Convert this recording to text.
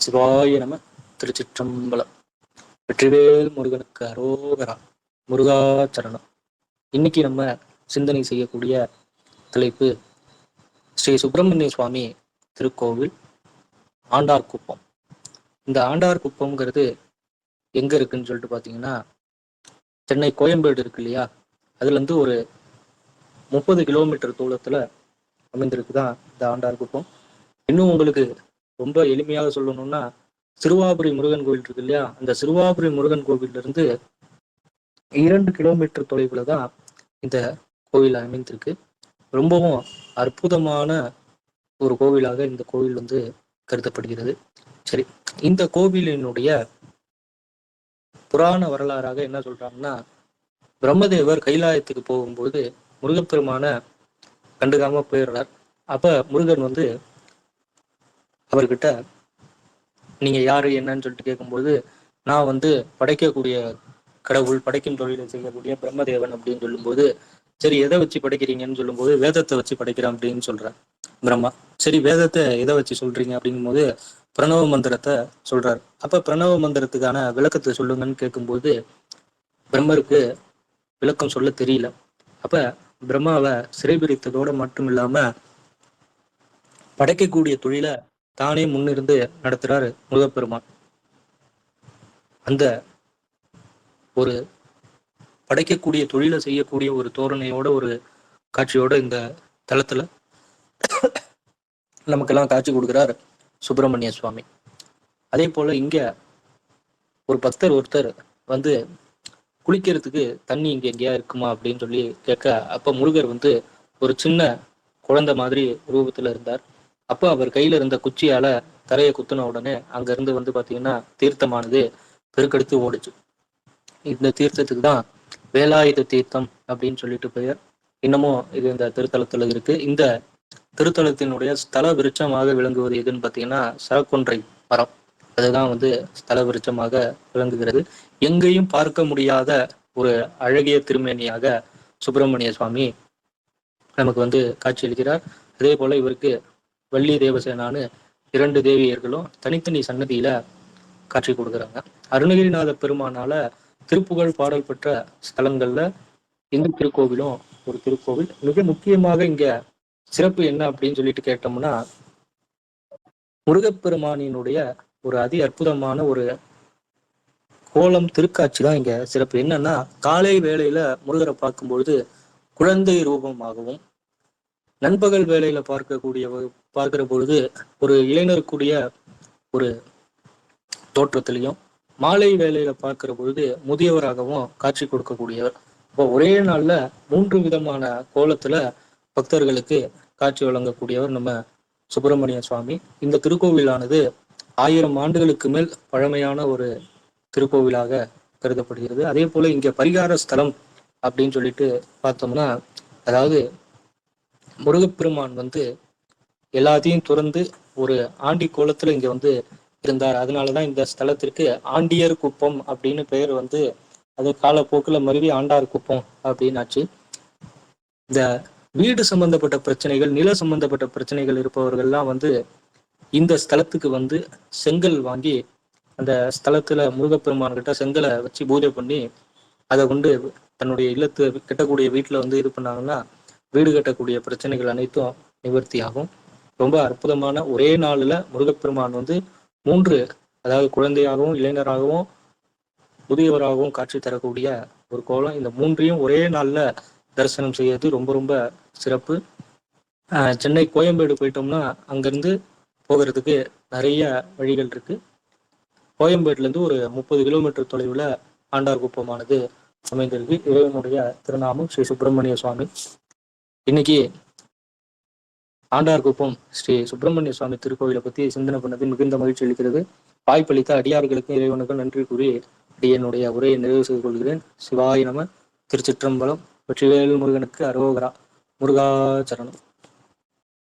சிவாய நம திருச்சிற்றம்பலம். வெற்றிவேல் முருகனுக்கு அரோகரா முருகாச்சரணம் இன்னைக்கு நம்ம சிந்தனை செய்யக்கூடிய தலைப்பு ஸ்ரீ சுப்பிரமணிய சுவாமி திருக்கோவில் ஆண்டார் குப்பம். இந்த ஆண்டார் குப்பம்ங்கிறது எங்க இருக்குன்னு சொல்லிட்டு பாத்தீங்கன்னா சென்னை கோயம்பேடு இருக்கு இல்லையா? அதுல இருந்து ஒரு முப்பது கிலோமீட்டர் தூரத்துல அமைந்திருக்குதான் இந்த ஆண்டார் குப்பம். இன்னும் உங்களுக்கு ரொம்ப எளிமையாக சொல்லணும்னா சிறுவாபுரி முருகன் கோவில் இருக்கு இல்லையா? அந்த சிறுவாபுரி முருகன் கோவில்ல இருந்து இரண்டு கிலோமீட்டர் தொலைவுல தான் இந்த கோவில் அமைந்திருக்கு. ரொம்பவும் அற்புதமான ஒரு கோவிலாக இந்த கோவில் வந்து கருதப்படுகிறது. சரி இந்த கோவிலினுடைய புராண வரலாறாக என்ன சொல்றாங்கன்னா பிரம்மதேவர் கைலாயத்துக்கு போகும்போது முருகப்பெருமான கண்டுக்காம போயிடுறார். அப்ப முருகன் வந்து அவர்கிட்ட நீங்க யாரு என்னன்னு சொல்லிட்டு கேட்கும்போது நான் வந்து படைக்கக்கூடிய கடவுள் படைக்கும் தொழிலை செய்யக்கூடிய பிரம்மதேவன் அப்படின்னு சொல்லும்போது சரி எதை வச்சு படைக்கிறீங்கன்னு சொல்லும்போது வேதத்தை வச்சு படைக்கிறேன் அப்படின்னு சொல்றேன் பிரம்மா சரி வேதத்தை எதை வச்சு சொல்றீங்க? அப்படிங்கும்போது பிரணவ மந்திரத்தை சொல்றாரு. அப்ப பிரணவ மந்திரத்துக்கான விளக்கத்தை சொல்லுங்கன்னு கேட்கும்போது பிரம்மருக்கு விளக்கம் சொல்ல தெரியல. அப்ப பிரம்மாவை சிறைபிடித்ததோட மட்டும் இல்லாம படைக்கக்கூடிய தொழிலை தானே முன்னிருந்து நடத்துறாரு முருகப்பெருமான். அந்த ஒரு படைக்கக்கூடிய தொழிலை செய்யக்கூடிய ஒரு தோரணையோட ஒரு காட்சியோட இந்த தளத்துல நமக்கெல்லாம் காட்சி கொடுக்கிறார் சுப்பிரமணிய சுவாமி. அதே போல இங்க ஒரு பக்தர் ஒருத்தர் வந்து குளிக்கிறதுக்கு தண்ணி இங்க எங்கேயா இருக்குமா அப்படின்னு சொல்லி கேட்க அப்ப முருகர் வந்து ஒரு சின்ன குழந்தை மாதிரி ரூபத்துல இருந்தார். அப்போ அவர் கையில இருந்த குச்சியால தரையை குத்துன உடனே அங்க இருந்து வந்து பாத்தீங்கன்னா தீர்த்தமானது பெருக்கெடுத்து ஓடுச்சு. இந்த தீர்த்தத்துக்கு தான் வேலாயுத தீர்த்தம் அப்படின்னு சொல்லிட்டு பெயர். இன்னமும் இது இந்த திருத்தலத்துல இருக்கு. இந்த திருத்தலத்தினுடைய ஸ்தல விருட்சமாக விளங்குவது எதுன்னு பாத்தீங்கன்னா சரக்கொன்றை மரம். அதுதான் வந்து ஸ்தல விருட்சமாக விளங்குகிறது. எங்கேயும் பார்க்க முடியாத ஒரு அழகிய திருமேனியாக சுப்பிரமணிய சுவாமி நமக்கு வந்து காட்சியளிக்கிறார் அதே போல இவருக்கு வள்ளி தேவசேனான்னு இரண்டு தேவியர்களும் தனித்தனி சன்னதியில காட்சி கொடுக்குறாங்க. அருணகிரிநாத பெருமானால திருப்புகழ் பாடல் பெற்ற ஸ்தலங்கள்ல இந்த திருக்கோவிலும் ஒரு திருக்கோவில். மிக முக்கியமாக இங்க சிறப்பு என்ன அப்படின்னு சொல்லிட்டு கேட்டோம்னா முருகப்பெருமானினுடைய ஒரு அதி அற்புதமான ஒரு கோலம் திருக்காட்சி தான் இங்க சிறப்பு. என்னன்னா காலை வேளையில முருகரை பார்க்கும்பொழுது குழந்தை ரூபமாகவும் நண்பகல் வேலையில பார்க்கக்கூடிய பார்க்கிற பொழுது ஒரு இளைஞருக்குரிய ஒரு தோற்றத்திலையும் மாலை வேலையில பார்க்கிற பொழுது முதியவராகவும் காட்சி கொடுக்கக்கூடியவர். இப்போ ஒரே நாள்ல மூன்று விதமான கோலத்துல பக்தர்களுக்கு காட்சி வழங்கக்கூடியவர் நம்ம சுப்பிரமணிய சுவாமி. இந்த திருக்கோவிலானது ஆயிரம் ஆண்டுகளுக்கு மேல் பழமையான ஒரு திருக்கோவிலாக கருதப்படுகிறது. அதே போல இங்க பரிகார ஸ்தலம் அப்படின்னு சொல்லிட்டு பார்த்தோம்னா அதாவது முருகப்பெருமான் வந்து எல்லாத்தையும் துறந்து ஒரு ஆண்டி கோலத்துல இங்க வந்து இருந்தார். அதனாலதான் இந்த ஸ்தலத்திற்கு ஆண்டியர் குப்பம் அப்படின்னு பெயர் வந்து அது காலப்போக்கில் மருவி ஆண்டார் குப்பம் அப்படின்னு ஆச்சு இந்த வீடு சம்பந்தப்பட்ட பிரச்சனைகள் நில சம்பந்தப்பட்ட பிரச்சனைகள் இருப்பவர்கள்லாம் வந்து இந்த ஸ்தலத்துக்கு வந்து செங்கல் வாங்கி அந்த ஸ்தலத்துல முருகப்பெருமான் கிட்ட செங்கலை வச்சு பூஜை பண்ணி அதை கொண்டு தன்னுடைய இல்லத்து கட்டக்கூடிய வீட்டில் வந்து இது பண்ணாங்கன்னா வீடு கட்டக்கூடிய பிரச்சனைகள் அனைத்தும் நிவர்த்தி ஆகும் ரொம்ப அற்புதமான ஒரே நாளில் முருகப்பெருமான் வந்து மூன்று அதாவது குழந்தையாகவும் இளைஞராகவும் முதியவராகவும் காட்சி தரக்கூடிய ஒரு கோலம். இந்த மூன்றையும் ஒரே நாள்ல தரிசனம் செய்யறது ரொம்ப ரொம்ப சிறப்பு. சென்னை கோயம்பேடு போயிட்டோம்னா அங்கிருந்து போகிறதுக்கு நிறைய வழிகள் இருக்கு. கோயம்பேட்டிலேருந்து இருந்து ஒரு முப்பது கிலோமீட்டர் தொலைவுல ஆண்டார் குப்பமானது அமைந்திருக்கு. இறைவனுடைய திருநாமம் ஸ்ரீ சுப்பிரமணிய சுவாமி. இன்னைக்கு ஆண்டார் குப்பம் ஸ்ரீ சுப்பிரமணிய சுவாமி திருக்கோவிலை பத்தி சிந்தனை பண்ணது மிகுந்த மகிழ்ச்சி அளிக்கிறது. வாய்ப்பளித்த அடியார்களுக்கு இறைவனுக்கு நன்றி கூறி அடியனுடைய உரையை நிறைவு செய்து கொள்கிறேன். சிவாய நம திருச்சிற்றம்பலம் வெற்றிவேல் முருகனுக்கு அரோகரா முருகாச்சரணம்